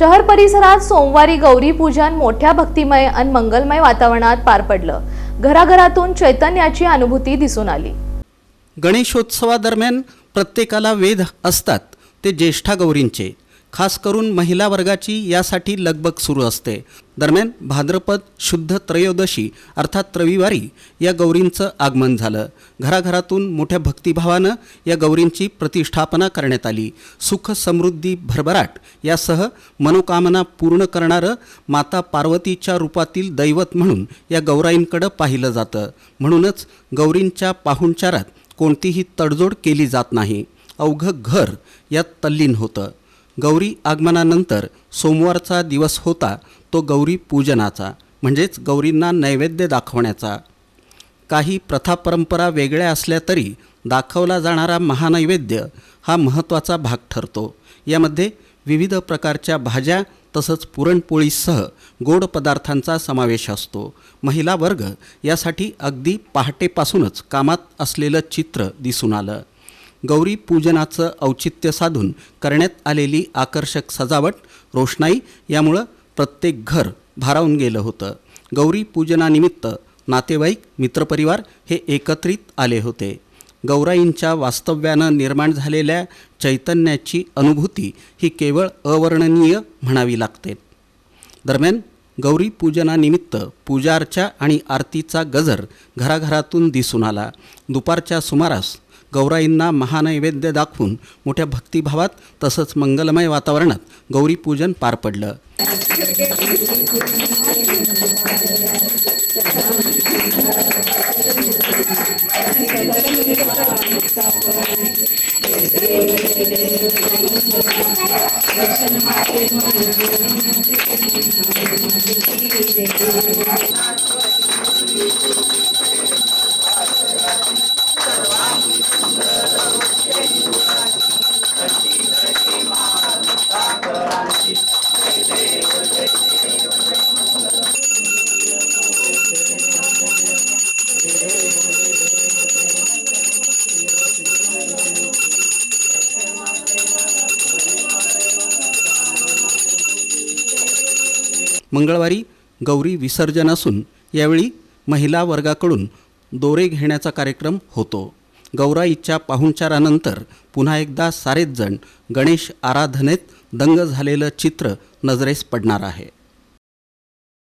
शहर परिसरात सोमवारी गौरी पूजन मोठ्या भक्तिमय आणि मंगलमय वातावरणात पार पडलं. घराघरातून चैतन्याची अनुभूती दिसून आली. गणेशोत्सवादरम्यान प्रत्येकाला वेध असतात ते ज्येष्ठा गौरींचे. खास करून महिला वर्गाची यासाठी लगबग सुरू असते. दरम्यान भाद्रपद शुद्ध त्रयोदशी अर्थात रविवारी या गौरींचं आगमन झालं. घराघरातून मोठ्या भक्तिभावानं या गौरींची प्रतिष्ठापना करण्यात आली. सुख समृद्धी भरभराट यासह मनोकामना पूर्ण करणारं माता पार्वतीच्या रूपातील दैवत म्हणून या गौराईंकडं पाहिलं जातं. म्हणूनच गौरींच्या पाहुणचारात कोणतीही तडजोड केली जात नाही. अवघं घर यात तल्लीन होतं. गौरी आगमनानंतर सोमवारचा दिवस होता तो गौरी पूजनाचा म्हणजेच गौरींना नैवेद्य दाखवण्याचा. काही प्रथा परंपरा वेगळ्या असल्या तरी दाखवला जाणारा महानैवेद्य हा महत्त्वाचा भाग ठरतो. यामध्ये विविध प्रकारच्या भाज्या तसंच पुरणपोळीसह गोड पदार्थांचा समावेश असतो. महिला वर्ग यासाठी अगदी पहाटेपासूनच कामात असलेलं चित्र दिसून आलं. गौरी पूजनाचं औचित्य साधून करण्यात आलेली आकर्षक सजावट रोषणाई यामुळं प्रत्येक घर भारावून गेलं होतं. गौरी पूजनानिमित्त नातेवाईक मित्रपरिवार हे एकत्रित आले होते. गौराईंच्या वास्तव्यानं निर्माण झालेल्या चैतन्याची अनुभूती ही केवळ अवर्णनीय म्हणावी लागते. दरम्यान गौरी पूजनानिमित्त पूजार्चा आणि आरतीचा गजर घराघरातून दिसून आला. दुपारच्या सुमारास गौराईंना महानैवेद्य दाखवून मोठ्या भक्तिभावात तसंच मंगलमय वातावरणात गौरीपूजन पार पडलं. मंगळवारी गौरी विसर्जन असून यावेळी महिला वर्गाकडून दोरे घेण्याचा कार्यक्रम होतो. गौराईच्या पाहुणचारानंतर पुन्हा एकदा सारेच जण गणेश आराधनेत दंग झालेलं चित्र नजरेस पडणार आहे.